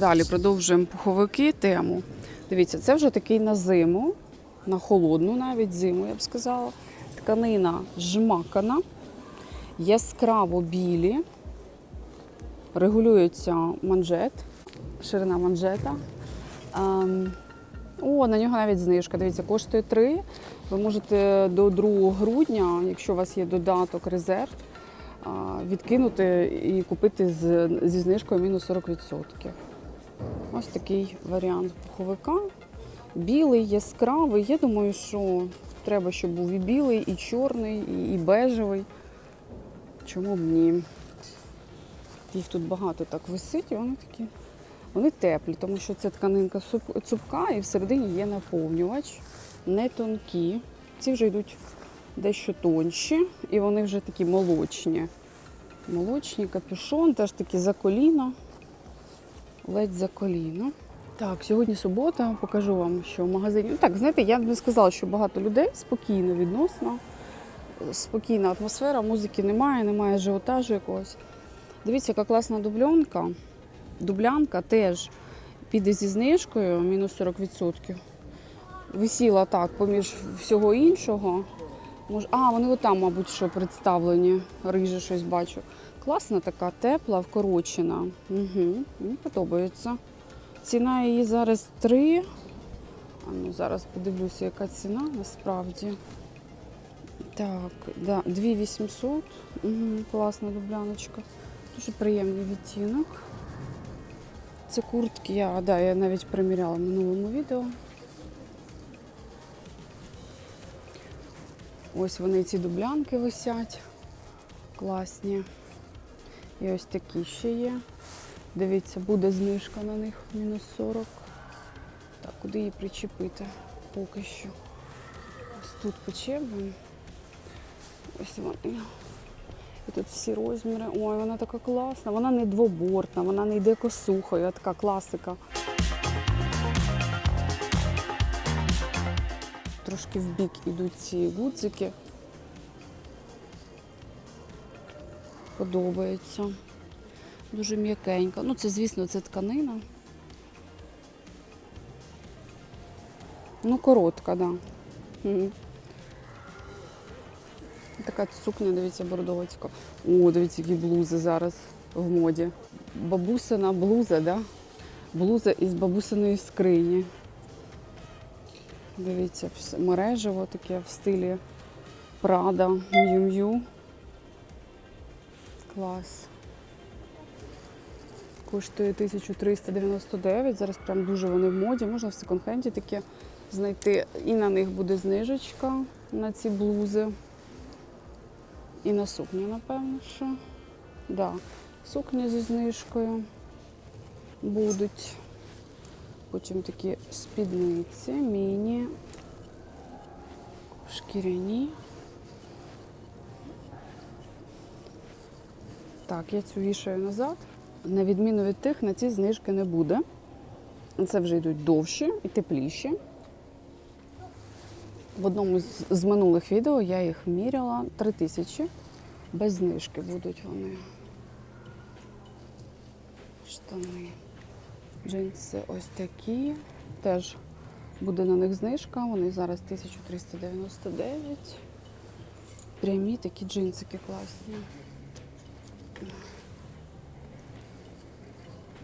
Далі продовжуємо пуховики тему. Дивіться, це вже такий на зиму, на холодну навіть зиму, я б сказала. Тканина жмакана, яскраво білі, регулюється манжет, ширина манжета. Ем, О, на нього навіть знижка. Дивіться, коштує 3. Ви можете до 2 грудня, якщо у вас є додаток резерв, відкинути і купити зі знижкою мінус 40%. Ось такий варіант пуховика. Білий, яскравий. Я думаю, що треба, щоб був і білий, і чорний, і, бежевий. Чому б ні? Їх тут багато так висить, і вони такі. Вони теплі, тому що це тканинка цупка і всередині є наповнювач, не тонкі. Ці вже йдуть дещо тонші, і вони вже такі молочні. Молочні, капюшон, теж такі за коліно, ледь за коліно. Так, сьогодні субота, покажу вам, що в магазині. Ну так, знаєте, я б не сказала, що багато людей спокійно відносно. Спокійна атмосфера, музики немає, немає ажіотажу якогось. Дивіться, яка класна дубльонка. Дублянка теж піде зі знижкою, мінус 40%. Висіла так, поміж всього іншого. А, вони отам, мабуть, що представлені. Риже щось бачу. Класна така, тепла, вкорочена. Угу, мені подобається. Ціна її зараз 3. А ну, зараз подивлюся, яка ціна насправді. Так, да, 2800. Угу, класна дубляночка. Дуже приємний відтінок. Це куртки, я, да, я навіть приміряла в минулому відео. Ось вони ці дублянки висять. Класні. І ось такі ще є. Дивіться, буде знижка на них мінус 40. Так, куди її причепити? Поки що. Ось тут почепимо. Ось вони. І тут всі розміри. Ой, вона така класна. Вона не двобортна, вона не йде косухою, а така класика. Трошки в бік ідуть ці гудзики. Подобається. Дуже м'якенька. Ну, це, звісно, це тканина. Ну, коротка, так. Да. Така сукня, дивіться, бордовицька. О, дивіться, які блузи зараз в моді. Бабусина блуза, да? Блуза із бабусиної скрині. Дивіться, мережево таке в стилі Прада, М'ю-М'ю. Клас. Коштує 1399. Зараз прям дуже вони в моді. Можна в секонд-хенді таке знайти. І на них буде знижечка на ці блузи. І на сукню, напевно, що. Да. Сукні зі знижкою будуть. Потім такі спідниці, міні, шкіряні. Так, я цю вішаю назад. На відміну від тих, на ці знижки не буде. Це вже йдуть довші і тепліші. В одному з, минулих відео я їх міряла 3 тисячі. Без знижки будуть вони. Штани. Джинси ось такі. Теж буде на них знижка. Вони зараз 1399. Прямі такі джинсики класні.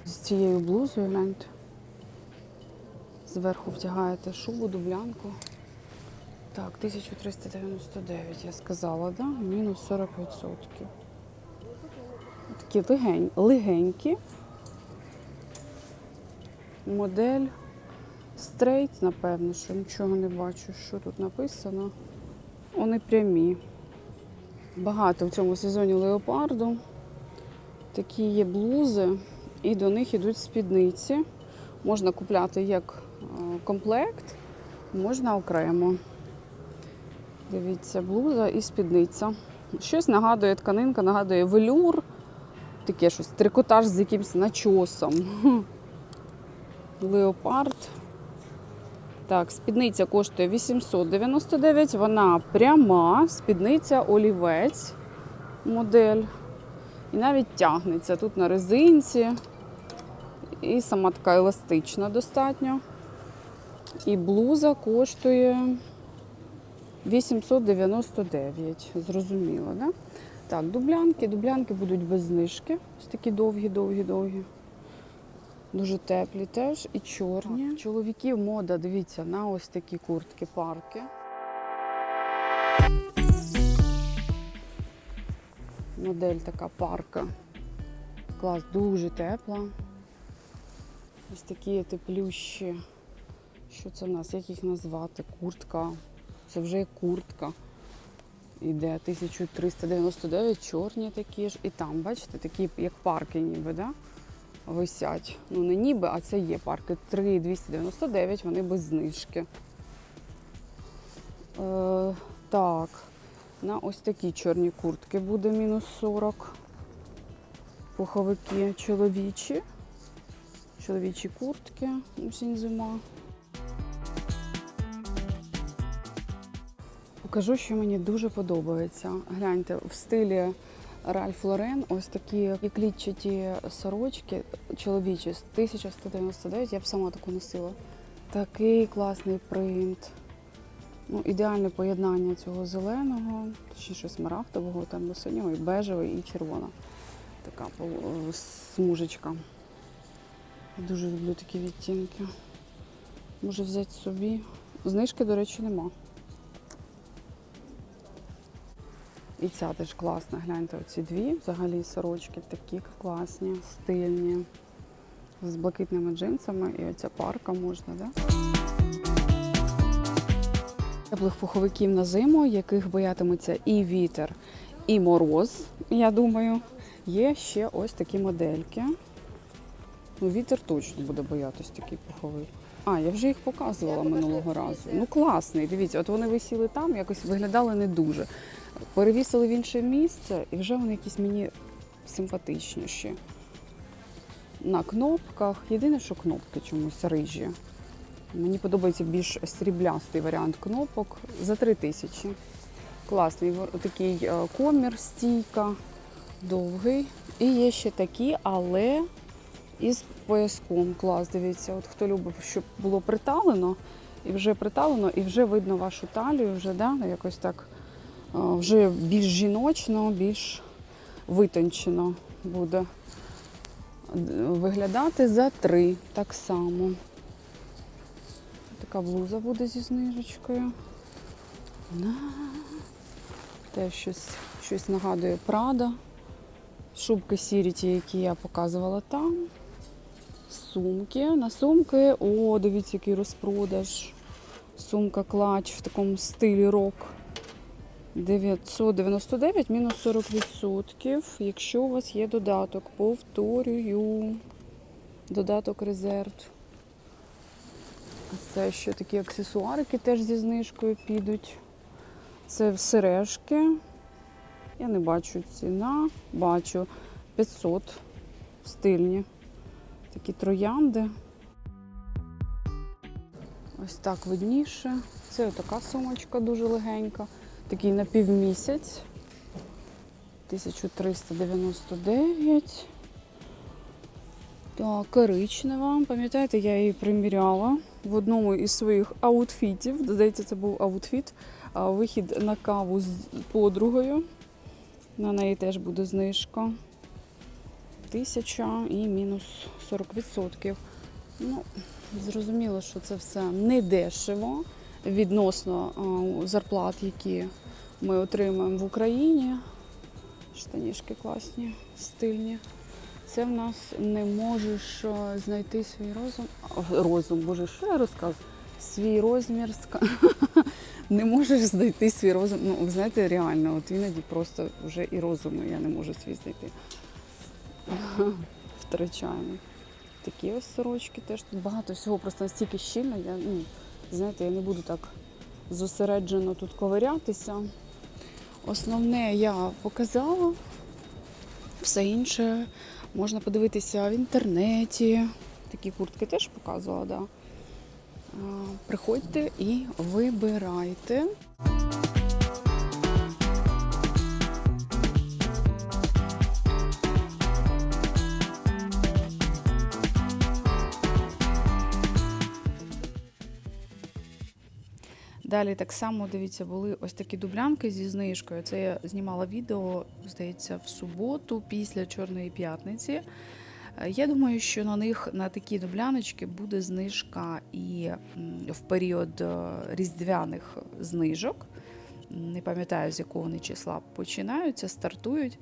З цією блузою гляньте. Зверху втягаєте шубу, дублянку. Так, 1399, я сказала, да? Мінус 40%. Такі легень, легенькі. Модель стрейт, напевно, що нічого не бачу, що тут написано. Вони прямі. Багато в цьому сезоні леопарду. Такі є блузи, і до них йдуть спідниці. Можна купляти як е, комплект, можна окремо. Дивіться, блуза і спідниця. Щось нагадує тканинка, нагадує велюр, таке щось, трикотаж з якимось начосом. Леопард. Так, спідниця коштує 899, вона пряма, спідниця олівець модель. І навіть тягнеться тут на резинці. І сама така еластична достатньо. І блуза коштує 899. Зрозуміло, да? Так, дублянки. Дублянки будуть без знижки. Ось такі довгі, довгі, довгі. Дуже теплі теж і чорні. Чоловіків мода, дивіться, на ось такі куртки, Модель така парка. Клас, дуже тепла. Ось такі теплющі. Що це в нас? Як їх назвати? Куртка. Це вже як куртка. Іде 1399, чорні такі ж. І там, бачите, такі як парки ніби, да? висять. Ну не ніби, а це є парки. 3,299, вони без знижки. Е, так, на ось такі чорні куртки буде мінус 40. Пуховики чоловічі. Чоловічі куртки, осінь зима. Покажу, що мені дуже подобається. Гляньте, в стилі Ральф Лорен ось такі клітчаті сорочки чоловічі з 1199, я б сама таку носила. Такий класний принт. Ну, ідеальне поєднання цього зеленого, точніше смарагдового, там синього, і бежевий, і червона. Така пол- смужечка. Дуже люблю такі відтінки. Може взяти собі. Знижки, до речі, нема. І ця теж класна. Гляньте, оці дві взагалі сорочки такі класні, стильні, з блакитними джинсами. І оця парка можна, да? Теплих пуховиків на зиму, яких боятиметься і вітер, і мороз, я думаю. Є ще ось такі модельки. Ну, вітер точно буде боятись такий пуховий. А, я вже їх показувала минулого разу. Ну класний, дивіться, от вони висіли там, якось виглядали не дуже. Перевісили в інше місце, і вже вони якісь мені симпатичніші. На кнопках. Єдине, що кнопки чомусь рижі. Мені подобається більш сріблястий варіант кнопок за 3 тисячі. Класний такий е, комір, стійка, довгий. І є ще такі, але із пояском. Клас, дивіться, от хто любить, щоб було приталено, і вже приталено, і вже видно вашу талію, вже да, якось так е, вже більш жіночно, більш витончено буде виглядати за три так само. Така блуза буде зі знижечкою. Теж щось, щось нагадує Прада. Шубки сірі, ті, які я показувала там. Сумки. На сумки, о, дивіться, який розпродаж. Сумка клач в такому стилі рок. 999 мінус 40%. Якщо у вас є додаток, повторюю. Додаток резерв. Це ще такі аксесуарики теж зі знижкою підуть. Це сережки. Я не бачу ціна. Бачу 500 стильні. Такі троянди. Ось так видніше. Це така сумочка дуже легенька. Такий напівмісяць. 1399. Так, коричнева. Пам'ятаєте, я її приміряла в одному із своїх аутфітів. Здається, це був аутфіт. Вихід на каву з подругою. На неї теж буде знижка. Тисяча і мінус 40%. Ну, зрозуміло, що це все не дешево відносно зарплат, які ми отримуємо в Україні. Штанішки класні, стильні. Це в нас не можеш е, знайти свій розум. Розум, боже, що я розказую? Свій розмір. Не можеш знайти свій розум. Ну, ви знаєте, реально, от іноді просто вже і розуму я не можу свій знайти. Втрачаємо. Такі ось сорочки теж тут багато всього, просто настільки щільно. Я, ну, знаєте, я не буду так зосереджено тут ковирятися. Основне я показала. Все інше можна подивитися в інтернеті. Такі куртки теж показувала, да. Приходьте і вибирайте. Далі так само, дивіться, були ось такі дублянки зі знижкою. Це я знімала відео, здається, в суботу після Чорної п'ятниці. Е, Я думаю, що на них на такі дубляночки буде знижка і в період е, різдвяних знижок. Не пам'ятаю, з якого вони числа починаються, стартують.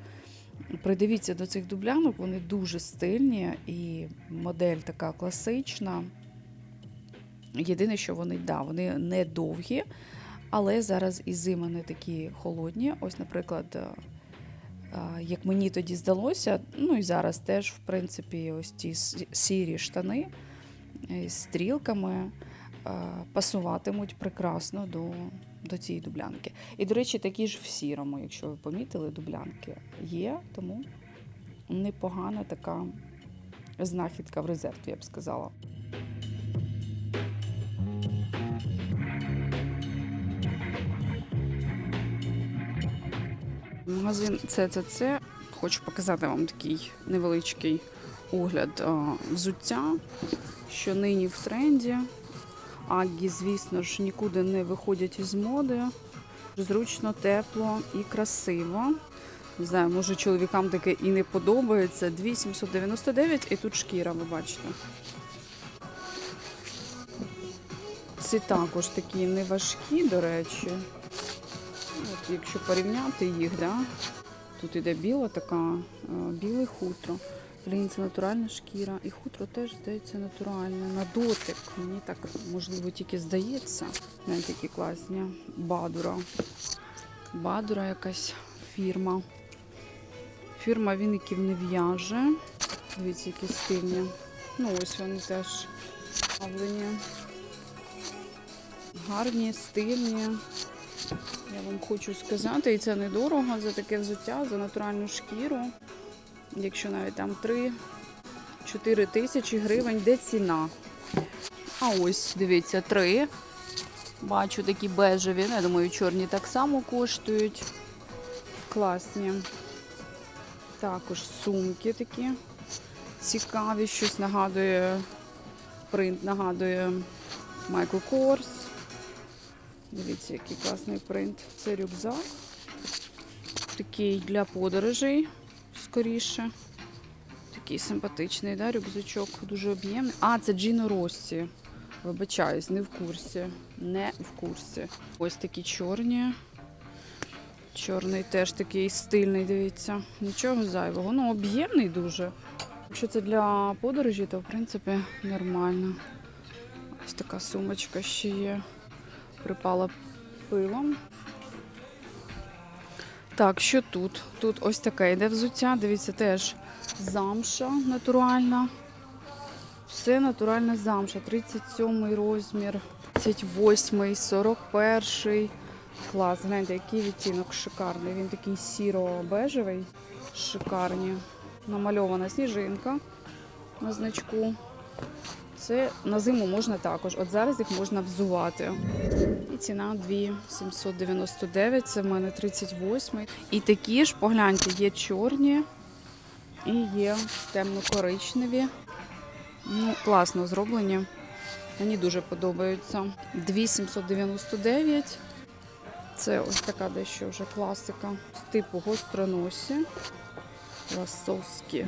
Придивіться до цих дублянок, вони дуже стильні і модель така класична. Єдине, що вони, да, вони не довгі, але зараз і зими не такі холодні. Ось, наприклад, е, е, як мені тоді здалося, ну і зараз теж, в принципі, ось ці сірі штани е, з стрілками пасуватимуть прекрасно до, до цієї дублянки. І, до речі, такі ж в сірому, якщо ви помітили, дублянки є, тому непогана така знахідка в резерві, я б сказала. Магазин ЦЦЦ. Хочу показати вам такий невеличкий огляд а, взуття, що нині в тренді. Аггі, звісно ж, нікуди не виходять із моди. Зручно, тепло і красиво. Не знаю, може чоловікам таке і не подобається. 2799 і тут шкіра, ви бачите. Ці також такі неважкі, до речі. От якщо порівняти їх, да? тут іде біла така, е, біле хутро. Блін, це натуральна шкіра. І хутро теж здається натуральне. На дотик. Мені так можливо тільки здається. Знаєте, які класні. Бадура. Бадура якась фірма. Фірма віників не в'яже. Дивіться, які стильні. Ну, ось вони теж. Гарні, стильні. Я вам хочу сказати, і це недорого за таке взуття, за натуральну шкіру. Якщо навіть там 3-4 тисячі гривень, де ціна. А ось, дивіться, 3. Бачу такі бежеві. ну, Я думаю, чорні так само коштують. Класні. Також сумки такі цікаві, щось нагадує, принт нагадує Майкл Корс. Дивіться, який класний принт. Це рюкзак. Такий для подорожей, скоріше. Такий симпатичний, да, рюкзачок, дуже об'ємний. А, це Джіно Россі. Вибачаюсь, не в курсі. Не в курсі. Ось такі чорні. Чорний теж такий стильний, дивіться. Нічого зайвого. Ну, об'ємний дуже. Якщо це для подорожі, то в принципі нормально. Ось така сумочка ще є припала пилом. Так, що тут? Тут ось таке йде взуття. Дивіться, теж замша натуральна. Все натуральна замша. 37 розмір, 38, 41. Клас. Гляньте, який відтінок шикарний. Він такий сіро-бежевий. Шикарні. Намальована сніжинка на значку. Це на зиму можна також. От зараз їх можна взувати. І ціна 2799, це в мене 38. І такі ж, погляньте, є чорні і є темно-коричневі. Ну, класно зроблені. Мені дуже подобаються. 2799. Це ось така дещо вже класика. З типу гостроносі. Ласовські.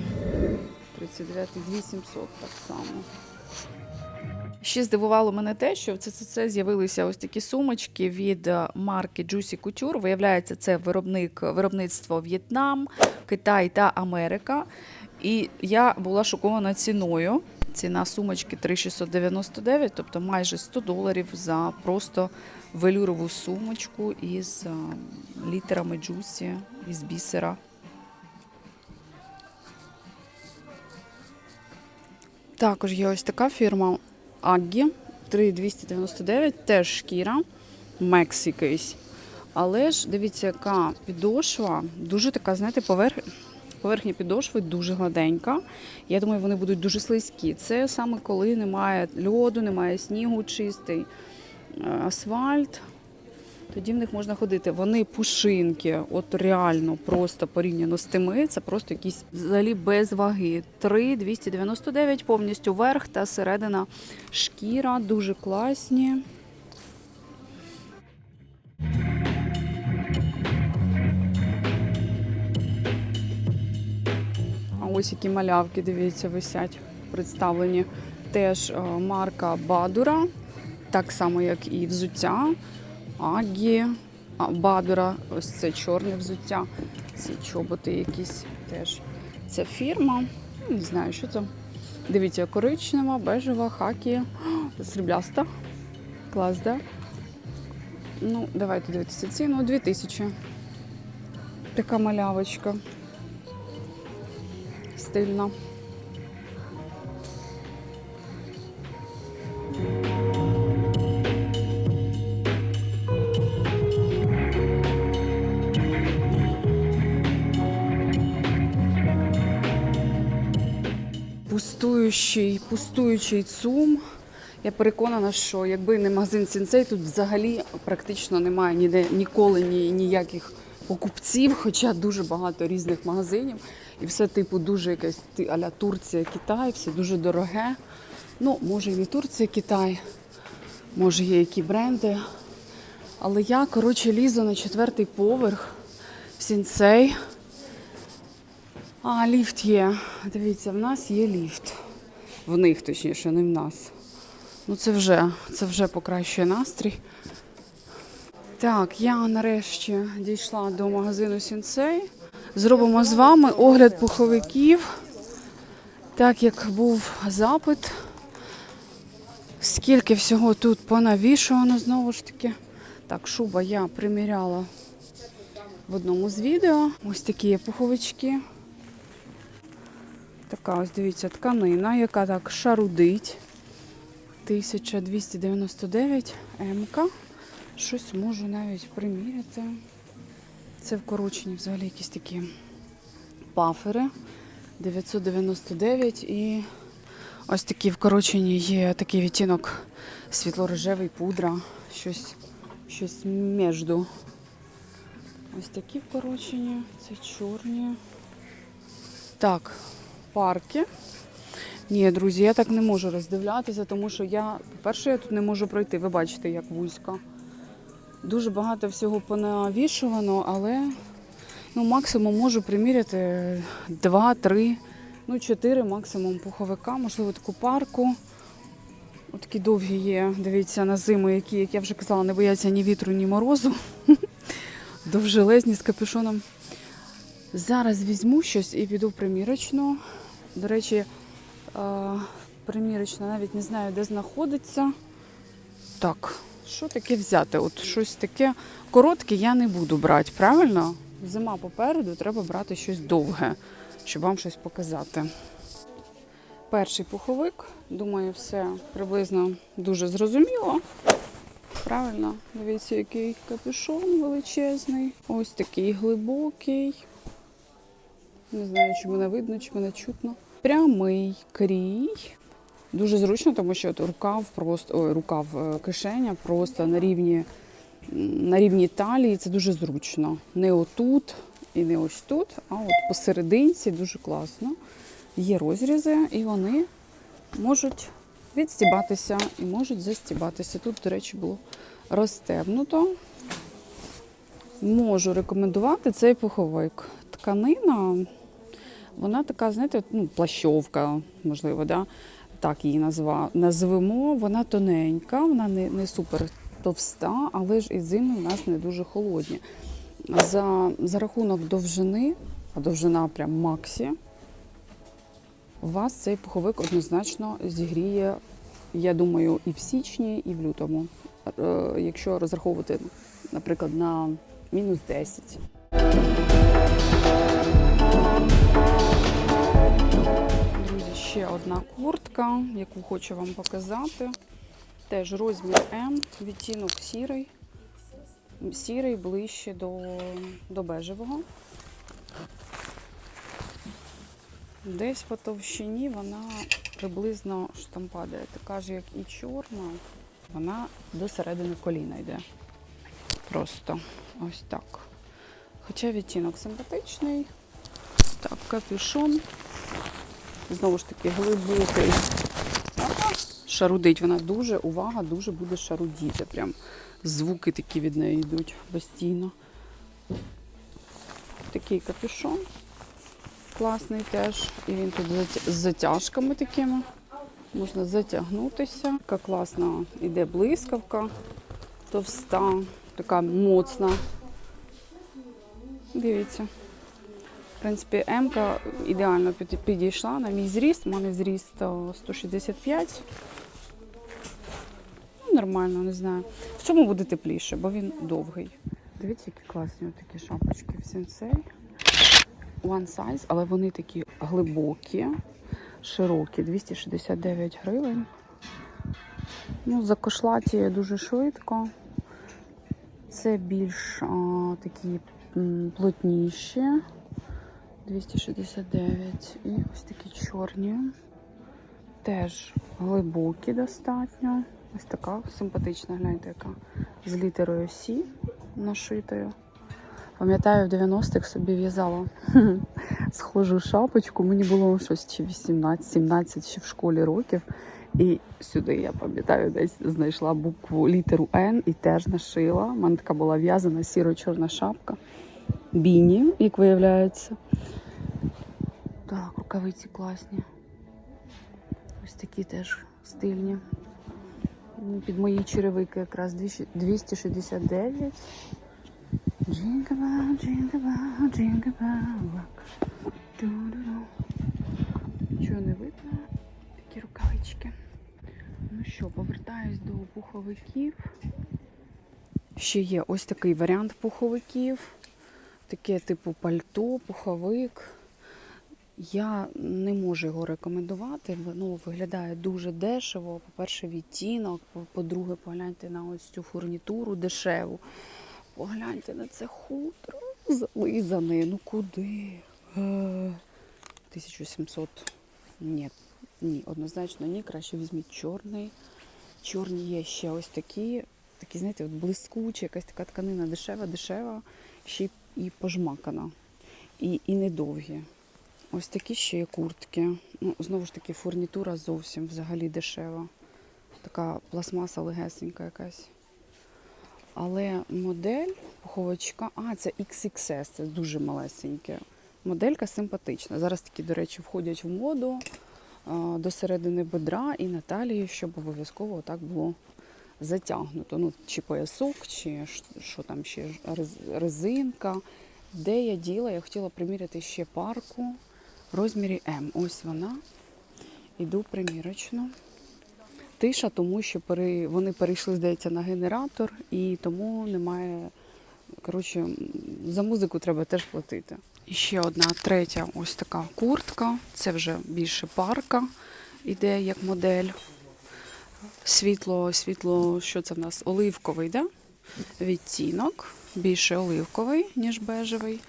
39 2700 так само. Ще здивувало мене те, що в ЦЦЦ з'явилися ось такі сумочки від е, марки Juicy Couture. Виявляється, це виробник виробництво В'єтнам, Китай та Америка. І я була шокована ціною. Ціна сумочки 3699, тобто майже 100 доларів за просто велюрову сумочку із е, літерами Juicy, із бісера. Також є ось така фірма Aggi 3299, теж шкіра, Мекс. Але ж дивіться, яка підошва, дуже така, знаєте, поверх... поверхня підошви дуже гладенька. Я думаю, вони будуть дуже слизькі. Це саме коли немає льоду, немає снігу, чистий е, асфальт. Тоді в них можна ходити. Вони пушинки, от реально просто порівняно з тими. Це просто якісь взагалі без ваги. 3,299 повністю верх та середина шкіра, дуже класні. А ось які малявки, дивіться, висять, представлені. Теж е, марка Бадура, так само, як і взуття. Агі, а, Бадура, ось це чорне взуття. Ці чоботи якісь теж. Це фірма. Не знаю, що це. Дивіться, коричнева, бежева, хакі, срібляста. Клас, да? Ну, давайте дивитися ціну. 2000. Така малявочка. Стильна. Пустуючий, пустуючий ЦУМ. Я переконана, що якби не магазин Сінцей, тут взагалі практично немає ніде ніколи ні, ніяких покупців, хоча дуже багато різних магазинів. І все, типу, дуже якесь а-ля Турція, Китай, все дуже дороге. Ну, може, і не Турція, Китай, може, є які бренди. Але я, коротше, лізу на четвертий поверх в Сінцей. А, ліфт є. Дивіться, в нас є ліфт. В них, точніше, не в нас. Ну, це вже, це вже покращує настрій. Так, я нарешті дійшла до магазину Сінцей. Зробимо з вами огляд пуховиків. Так як був запит. Скільки всього тут понавішувано знову ж таки. Так, шуба я приміряла в одному з відео. Ось такі є пуховички. Така ось дивіться тканина, яка так шарудить. 1299 МК. Щось можу навіть приміряти. Це вкорочені взагалі якісь такі пафери. 999 і ось такі вкорочені є такий відтінок світло-рожевий пудра. Щось, щось між. Ось такі вкорочені, це чорні. Так, парки. Ні, друзі, я так не можу роздивлятися, тому що я, по-перше, я тут не можу пройти. Ви бачите, як вузько. Дуже багато всього понавішувано, але ну, максимум можу приміряти 2-3, ну 4 максимум пуховика, можливо, таку парку. От такі довгі є, дивіться, на зиму, які, як я вже казала, не бояться ні вітру, ні морозу. Довжелезні з капюшоном. Зараз візьму щось і піду в примірочну. До речі, е, примірочна навіть не знаю, де знаходиться. Так, що таке взяти? От щось таке коротке я не буду брати, правильно? Зима попереду, треба брати щось довге, щоб вам щось показати. Перший пуховик, думаю, все приблизно дуже зрозуміло. Правильно, дивіться, який капюшон величезний. Ось такий глибокий. Не знаю, чи мене видно, чи мене чутно. Прямий крій. Дуже зручно, тому що от рукав просто ой, рукав е, кишеня просто на рівні, на рівні талії. Це дуже зручно. Не отут і не ось тут, а от посерединці дуже класно. Є розрізи, і вони можуть відстібатися і можуть застібатися. Тут, до речі, було розстебнуто. Можу рекомендувати цей пуховик. Тканина, вона така, знаєте, ну, плащовка, можливо, да? так її назва, назвемо. Вона тоненька, вона не, не супер товста, але ж і зими в нас не дуже холодні. За, за рахунок довжини, а довжина прям максі, у вас цей пуховик однозначно зігріє, я думаю, і в січні, і в лютому. Е, Якщо розраховувати, наприклад, на мінус 10. Ще одна куртка, яку хочу вам показати. Теж розмір М, відтінок сірий. Сірий ближче до, до бежевого. Десь по товщині вона приблизно що там падає, така ж, як і чорна, вона до середини коліна йде. Просто ось так. Хоча відтінок симпатичний. Так, капюшон. Знову ж таки, глибокий. Шарудить вона дуже, увага, дуже буде шарудіти. Прям звуки такі від неї йдуть постійно. Такий капюшон. класний теж. І він тут з затяжками такими. Можна затягнутися. Така класна іде блискавка, товста, така моцна. Дивіться. Принципі, М-ка ідеально підійшла на мій зріст. У мене зріст 165. Ну, Нормально, не знаю. В цьому буде тепліше, бо він довгий. Дивіться, які класні такі шапочки в сенсей. One size, але вони такі глибокі, широкі, 269 гривень. Ну, закошлаті дуже швидко. Це більш а, такі плотніші. 269. І ось такі чорні. Теж глибокі достатньо. Ось така симпатична, гляньте, яка з літерою Сі нашитою. Пам'ятаю, в 90-х собі в'язала схожу шапочку. Мені було щось чи 18-17 ще в школі років. І сюди я пам'ятаю, десь знайшла букву літеру Н і теж нашила. У мене така була в'язана сіро-чорна шапка. Біні, як виявляється. Рукавиці класні. Ось такі теж стильні. Ну, Під мої черевики якраз 269. Jingle bell, jingle bell, jingle bell rock. Ду-ду-ду. Нічого не видно. Такі рукавички. Ну що, повертаюсь до пуховиків. Ще є ось такий варіант пуховиків. Таке типу пальто, пуховик. Я не можу його рекомендувати. Воно виглядає дуже дешево. По-перше, відтінок, по- по-друге, погляньте на ось цю фурнітуру дешеву. Погляньте на це хутро зализане. Ну куди? Е, 1700. Ні, ні, однозначно ні. Краще візьміть чорний. Чорні є ще ось такі, такі, знаєте, от блискучі, якась така тканина дешева, дешева, ще й пожмакана. І, і недовгі. Ось такі ще є куртки. Ну, знову ж таки, фурнітура зовсім взагалі дешева. Така пластмаса легесенька якась. Але модель пуховичка, а, це XXS, це дуже малесеньке. Моделька симпатична. Зараз такі, до речі, входять в моду до середини бедра і на талії, щоб обов'язково так було затягнуто. Ну, чи поясок, чи що там ще резинка. Де я діла, я хотіла приміряти ще парку в розмірі М. Ось вона. Іду примірочно. Тиша, тому що вони перейшли, здається, на генератор, і тому немає. Коротше, за музику треба теж платити. І ще одна третя ось така куртка. Це вже більше парка іде як модель. Світло, світло, що це в нас? Оливковий, да? Відтінок. Більше оливковий, ніж бежевий.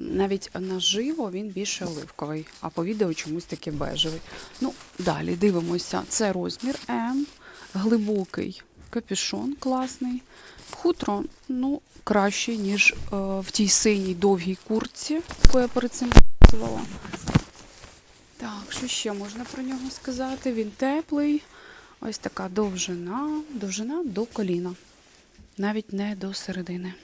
Навіть наживо він більше оливковий, а по відео чомусь таки бежевий. Ну, далі дивимося. Це розмір М, глибокий капюшон класний. Хутро, ну, краще, ніж е, в тій синій довгій куртці, яку я перед цим показувала. Так, що ще можна про нього сказати? Він теплий. Ось така довжина, довжина до коліна. Навіть не до середини.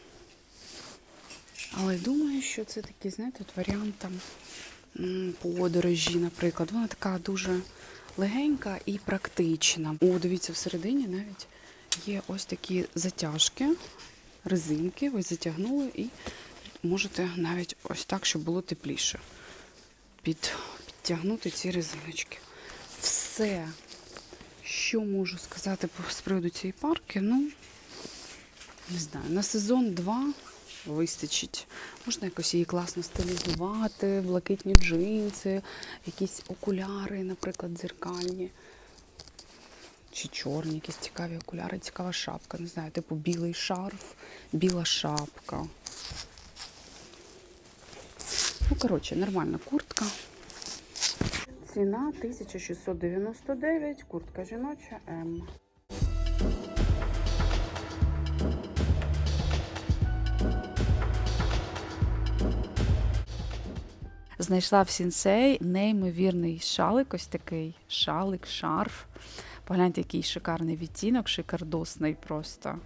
Але думаю, що це такий, знаєте, варіант там подорожі, наприклад. Вона така дуже легенька і практична. О, дивіться, всередині навіть є ось такі затяжки, резинки. Ви затягнули і можете навіть ось так, щоб було тепліше. Під, підтягнути ці резиночки. Все, що можу сказати з приводу цієї парки, ну, не знаю, на сезон 2 вистачить. Можна якось її класно стилізувати, блакитні джинси, якісь окуляри, наприклад, дзеркальні. Чи чорні, якісь цікаві окуляри, цікава шапка. Не знаю, типу білий шарф, біла шапка. Ну, коротше, нормальна куртка. Ціна 1699, куртка жіноча М. Знайшла в сінсей неймовірний шалик, ось такий шалик, шарф. Погляньте, який шикарний відтінок, шикардосний просто.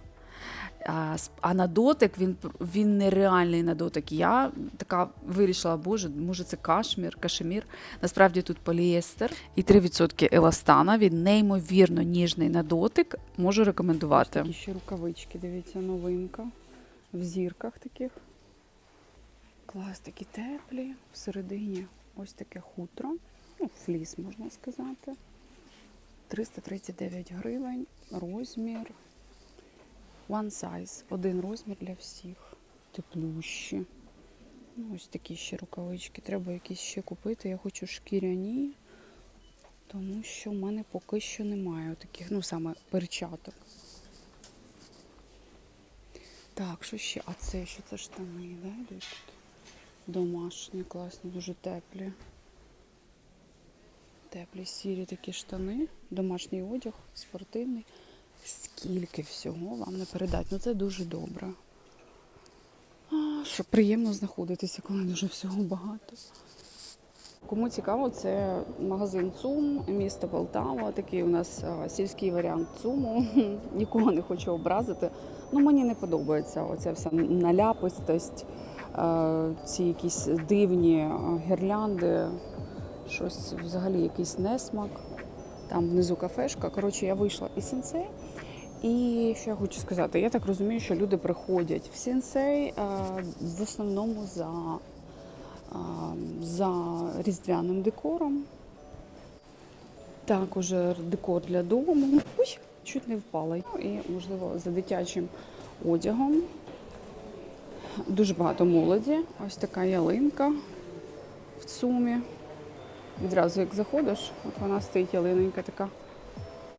А, а на дотик він, він нереальний на дотик. Я така вирішила, боже, може це кашмір, кашемір. Насправді тут поліестер і 3% еластана. Він неймовірно ніжний на дотик. Можу рекомендувати. Такі ще рукавички, дивіться, новинка. В зірках таких. Клас, такі теплі. Всередині ось таке хутро. Ну, фліс, можна сказати. 339 гривень. Розмір. One size. Один розмір для всіх. Теплющі. Ну, ось такі ще рукавички. Треба якісь ще купити. Я хочу шкіряні, тому що в мене поки що немає таких, ну саме перчаток. Так, що ще? А це що це штани, да? йдуть? Домашні, класні, дуже теплі. Теплі сірі такі штани, домашній одяг, спортивний. Скільки всього вам не передати. Ну це дуже добре. А, що приємно знаходитися, коли дуже всього багато. Кому цікаво, це магазин ЦУМ, місто Полтава. Такий у нас сільський варіант ЦУМу. Нікого не хочу образити. Ну, мені не подобається оця вся наляпистость, ці якісь дивні е, гірлянди, щось взагалі якийсь несмак. Там внизу кафешка. Коротше, я вийшла із сенсей. І що я хочу сказати, я так розумію, що люди приходять в сенсей е, в основному за за різдвяним декором. Також декор для дому. Ой, чуть не впала. Ну, І, можливо, за дитячим одягом. Дуже багато молоді. Ось така ялинка в цумі. Відразу як заходиш, от вона стоїть ялиненька така.